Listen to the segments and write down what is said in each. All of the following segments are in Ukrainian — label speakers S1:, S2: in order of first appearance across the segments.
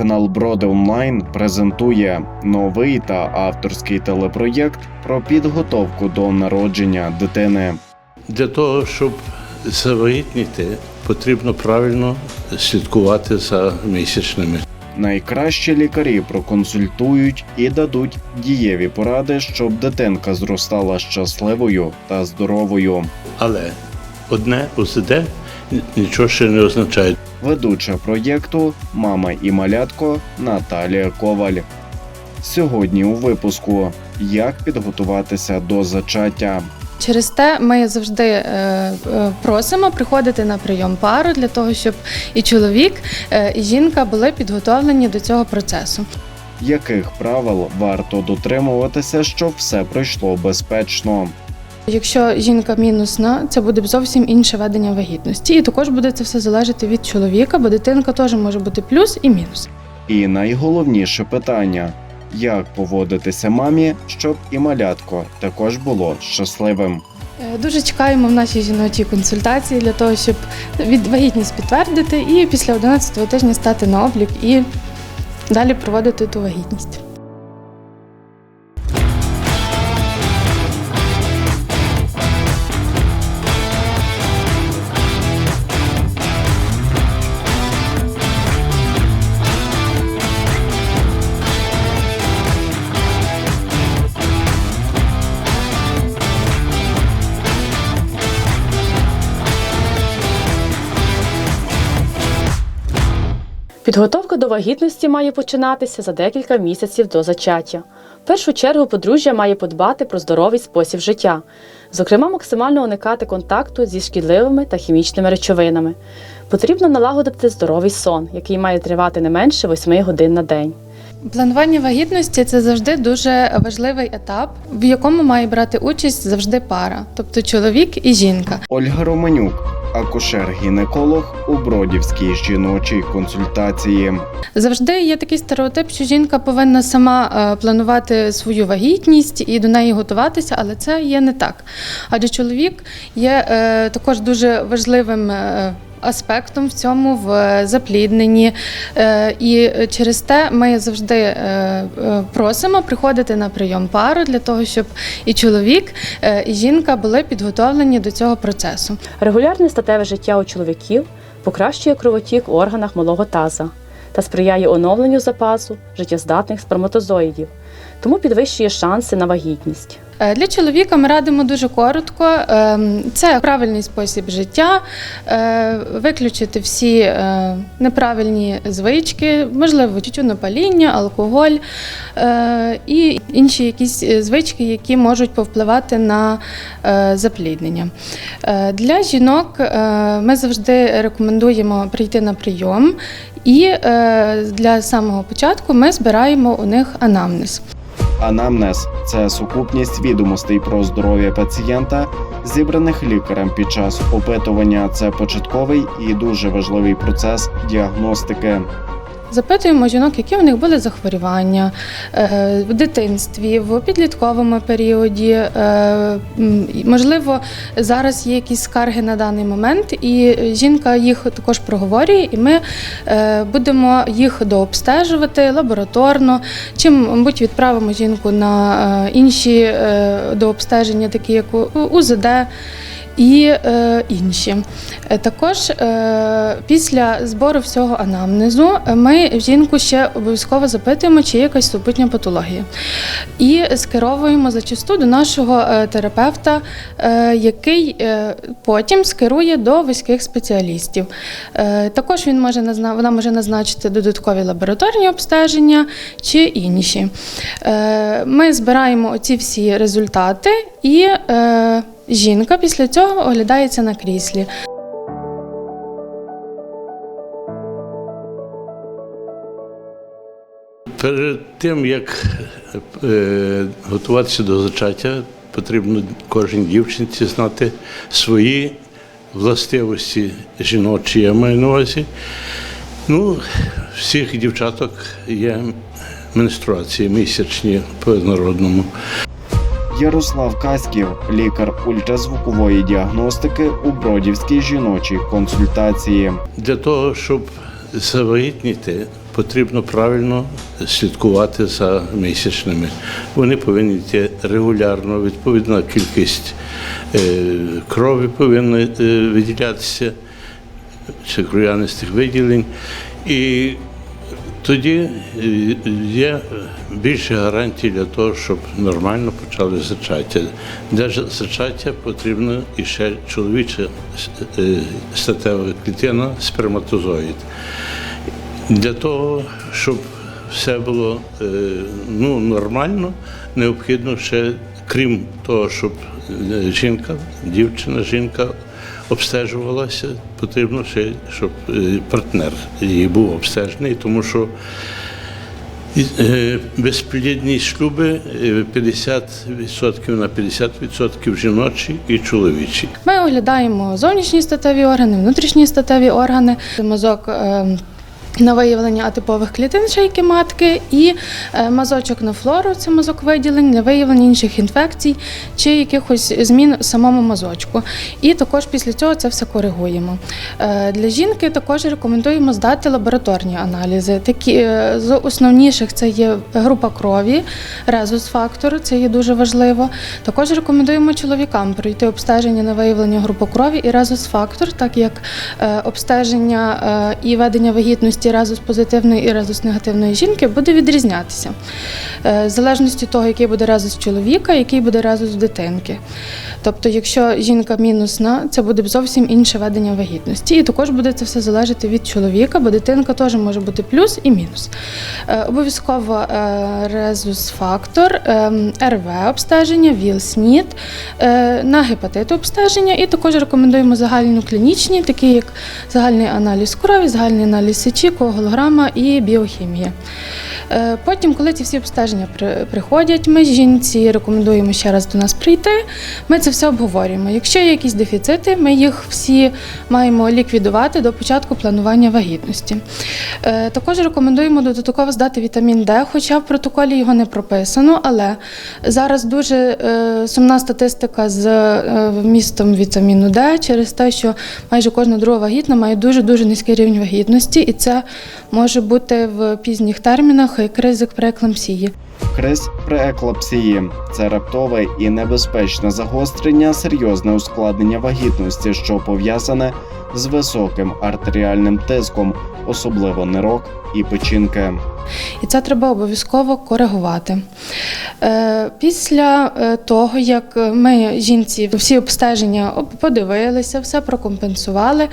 S1: Телеканал Броди Онлайн презентує новий та авторський телепроєкт про підготовку до народження дитини.
S2: Для того, щоб завагітніти, потрібно правильно слідкувати за місячними.
S1: Найкращі лікарі проконсультують і дадуть дієві поради, щоб дитинка зростала щасливою та здоровою.
S2: Але одне УЗД нічого ще не означає.
S1: Ведуча проєкту Мама і малятко Наталія Коваль. Сьогодні у випуску як підготуватися до зачаття.
S3: Через те ми завжди е, е, просимо приходити на прийом пару для того, щоб і чоловік, е, і жінка були підготовлені до цього процесу.
S1: Яких правил варто дотримуватися, щоб все пройшло безпечно?
S3: Якщо жінка мінусна, це буде зовсім інше ведення вагітності. І також буде це все залежати від чоловіка, бо дитинка теж може бути плюс і мінус.
S1: І найголовніше питання: як поводитися мамі, щоб і малятко також було щасливим.
S3: Е, Дуже чекаємо в нашій жіночій консультації для того, щоб від вагітність підтвердити і після 11-го тижня стати на облік і далі проводити ту вагітність.
S4: Підготовка до вагітності має починатися за декілька місяців до зачаття. В першу чергу подружжя має подбати про здоровий спосіб життя, зокрема, максимально уникати контакту зі шкідливими та хімічними речовинами. Потрібно налагодити здоровий сон, який має тривати не менше 8 годин на день.
S3: Планування вагітності це завжди дуже важливий етап, в якому має брати участь завжди пара, тобто чоловік і жінка.
S1: Ольга Романюк, акушер-гінеколог у Бродівській жіночій консультації.
S3: Завжди є такий стереотип, що жінка повинна сама е, планувати свою вагітність і до неї готуватися, але це є не так. Адже чоловік є е, також дуже важливим. Аспектом в цьому в е, заплідненні, Е, і через те ми завжди е, просимо приходити на прийом пару для того, щоб і чоловік, і жінка були підготовлені до цього процесу.
S4: Регулярне статеве життя у чоловіків покращує кровотік в органах малого таза та сприяє оновленню запасу життєздатних сперматозоїдів, тому підвищує шанси на вагітність.
S3: Е, Для чоловіка ми радимо дуже коротко. Ем, Це правильний спосіб життя, е, виключити всі е, неправильні звички, можливо, тютюнопаління, алкоголь і інші якісь звички, які можуть повпливати на запліднення. Для жінок ми завжди рекомендуємо прийти на прийом, і для самого початку ми збираємо у них анамнез.
S1: Анамнез це сукупність відомостей про здоров'я пацієнта, зібраних лікарем під час опитування. Це початковий і дуже важливий процес діагностики.
S3: Запитуємо жінок, які у них були захворювання е, в дитинстві, в підлітковому періоді. Е, Можливо, зараз є якісь скарги на даний момент, і жінка їх також проговорює, і ми е, будемо їх дообстежувати лабораторно, чи, мабуть, відправимо жінку на інші дообстеження, такі як УЗД. І е, інші. Е, Також е, після збору всього анамнезу е, ми жінку ще обов'язково запитуємо, чи є якась супутня патологія. І скеровуємо зачасту до нашого е, терапевта, е, який е, потім скерує до вузьких спеціалістів. Е, Також він може вона може назначити додаткові лабораторні обстеження чи інші. Е, Ми збираємо оці всі результати і. е, Жінка після цього оглядається на кріслі.
S2: Перед тим, як е, готуватися до зачаття, потрібно кожній дівчинці знати свої властивості жіночі, я маю на увазі. Ну, всіх дівчаток є менструації місячні по народному.
S1: Ярослав Каськів, лікар ультразвукової діагностики у Бродівській жіночій консультації.
S2: Для того, щоб завагітніти, потрібно правильно слідкувати за місячними. Вони повинні йти регулярно, відповідна кількість е, крові повинна е, виділятися, чи кров'янистих виділень. І тоді е, є більше гарантій для того, щоб нормально почали зачаття. Для зачаття потрібно і ще чоловіча е, статева клітина, сперматозоїд. Для того, щоб все було е, ну, нормально, необхідно ще, крім того, щоб е, жінка, дівчина, жінка обстежувалася, потрібно ще, щоб е, партнер її був обстежений, тому що е, Безплідні шлюби е, 50% на 50% жіночі і чоловічі.
S3: Ми оглядаємо зовнішні статеві органи, внутрішні статеві органи, мазок. На виявлення атипових клітин шийки матки і е, мазочок на флору, це мазок виділень для виявлення інших інфекцій чи якихось змін в самому мазочку. І також після цього це все коригуємо. Е, Для жінки також рекомендуємо здати лабораторні аналізи. Такі е, з основніших це є група крові, резус-фактор, це є дуже важливо. Також рекомендуємо чоловікам пройти обстеження на виявлення групи крові і резус-фактор, так як обстеження і ведення вагітності резус позитивної і резус негативної жінки буде відрізнятися. Е, В залежності того, який буде резус чоловіка, який буде резус дитинки. Тобто, якщо жінка мінусна, це буде зовсім інше ведення вагітності. І також буде це все залежати від чоловіка, бо дитинка теж може бути плюс і мінус. Е, Обов'язково е, резус-фактор, РВ обстеження, ВІЛ-СНІД, на гепатит обстеження. І також рекомендуємо загальноклінічні, такі як загальний аналіз крові, загальний аналіз сечі, коагулограма і біохімія. Е, Потім, коли ці всі обстеження при- приходять, ми жінці рекомендуємо ще раз до нас прийти. Ми це все обговорюємо. Якщо є якісь дефіцити, ми їх всі маємо ліквідувати до початку планування вагітності. Е, Також рекомендуємо додатково здати вітамін Д, хоча в протоколі його не прописано, але зараз дуже е, сумна статистика з вмістом вітаміну Д через те, що майже кожна друга вагітна має дуже дуже низький рівень вагітності, і це може бути в пізніх термінах як ризик прееклампсії.
S1: Криз прееклапсії це раптове і небезпечне загострення, серйозне ускладнення вагітності, що пов'язане з високим артеріальним тиском, особливо нирок і печінки.
S3: І це треба обов'язково коригувати. Е, Після е, того, як ми жінці всі обстеження подивилися, все прокомпенсували,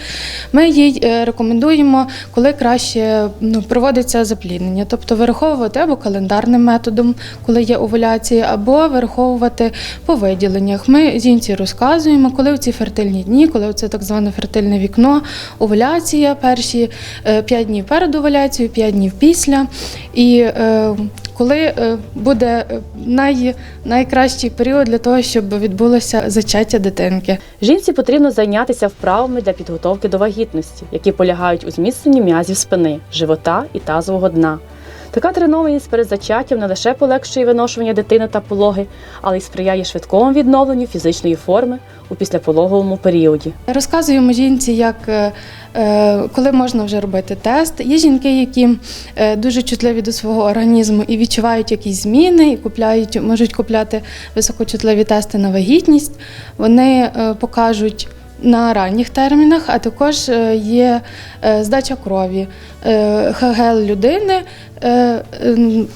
S3: ми їй е, рекомендуємо, коли краще ну, проводиться запліднення, тобто вираховувати або календарним методом, коли є овуляція, або вираховувати по виділеннях. Ми жінці розказуємо, коли в ці фертильні дні, коли це так зване фертильне вікно, овуляція, перші 5 днів перед овуляцією, 5 днів після. І е, коли е, буде е, най, найкращий період для того, щоб відбулося зачаття дитинки.
S4: Жінці потрібно зайнятися вправами для підготовки до вагітності, які полягають у зміцненні м'язів спини, живота і тазового дна. Така тренованість перед зачаттям не лише полегшує виношування дитини та пологи, але й сприяє швидкому відновленню фізичної форми у післяпологовому періоді.
S3: Розказуємо жінці, як е, е, коли можна вже робити тест. Є жінки, які е, дуже чутливі до свого організму і відчувають якісь зміни, і купляють, можуть купляти високочутливі тести на вагітність. Вони покажуть. На ранніх термінах, а також е, є е, здача крові, е, ХГЛ людини,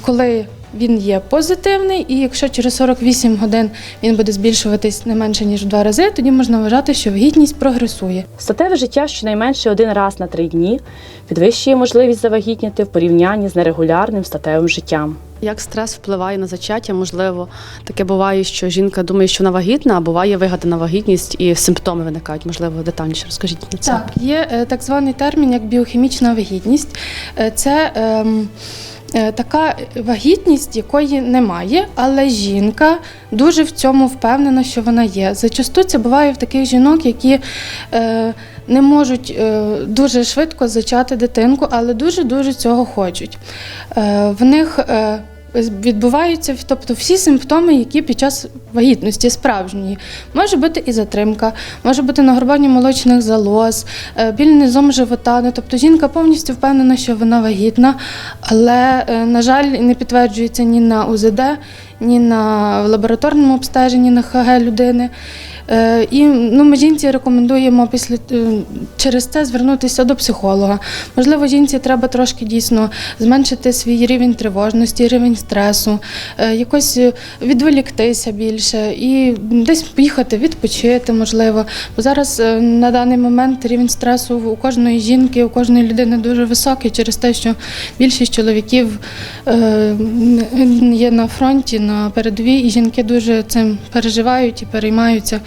S3: коли він є позитивний, і якщо через 48 годин він буде збільшуватись не менше ніж в два рази, тоді можна вважати, що вагітність прогресує.
S4: Статеве життя щонайменше один раз на три дні підвищує можливість завагітніти в порівнянні з нерегулярним статевим життям.
S5: Як стрес впливає на зачаття, можливо, таке буває, що жінка думає, що вона вагітна, а буває вигадана вагітність і симптоми виникають. Можливо, детальніше розкажіть на це.
S3: Так, є е, так званий термін як біохімічна вагітність. Е, Це ем, е, така вагітність, якої немає, але жінка дуже в цьому впевнена, що вона є. Зачасту це буває в таких жінок, які е, не можуть е, дуже швидко зачати дитинку, але дуже-дуже цього хочуть. В них відбуваються тобто всі симптоми, які під час вагітності справжньої. Може бути і затримка, може бути нагрубання молочних залоз, е, біль низом живота. Ну, тобто жінка повністю впевнена, що вона вагітна, але, е, на жаль, не підтверджується ні на УЗД, ні на лабораторному обстеженні на ХГ людини. Е, І ну, ми жінці рекомендуємо після е, через це звернутися до психолога. Можливо, жінці треба трошки дійсно зменшити свій рівень тривожності, рівень стресу, е, якось відволіктися більше і десь поїхати відпочити, можливо. Бо зараз на даний момент рівень стресу у кожної жінки, у кожної людини дуже високий через те, що більшість чоловіків є на фронті, на передовій, і жінки дуже цим переживають і переймаються.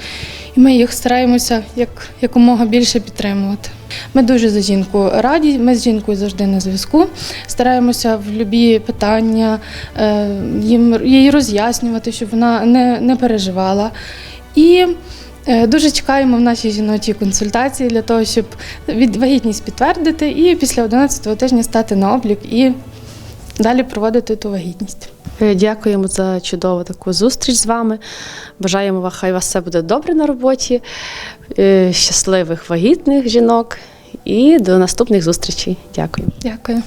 S3: І ми їх стараємося як, якомога більше підтримувати. Ми дуже за жінку раді, ми з жінкою завжди на зв'язку. Стараємося в любі питання е, їм, їй роз'яснювати, щоб вона не, не переживала. І е, дуже чекаємо в нашій жіночій консультації для того, щоб від вагітність підтвердити і після 11-го тижня стати на облік і далі проводити ту вагітність.
S5: Е, Дякуємо за чудову таку зустріч з вами. Бажаємо вам, хай у вас все буде добре на роботі, е, щасливих вагітних жінок і до наступних зустрічей. Дякую.
S3: Дякую.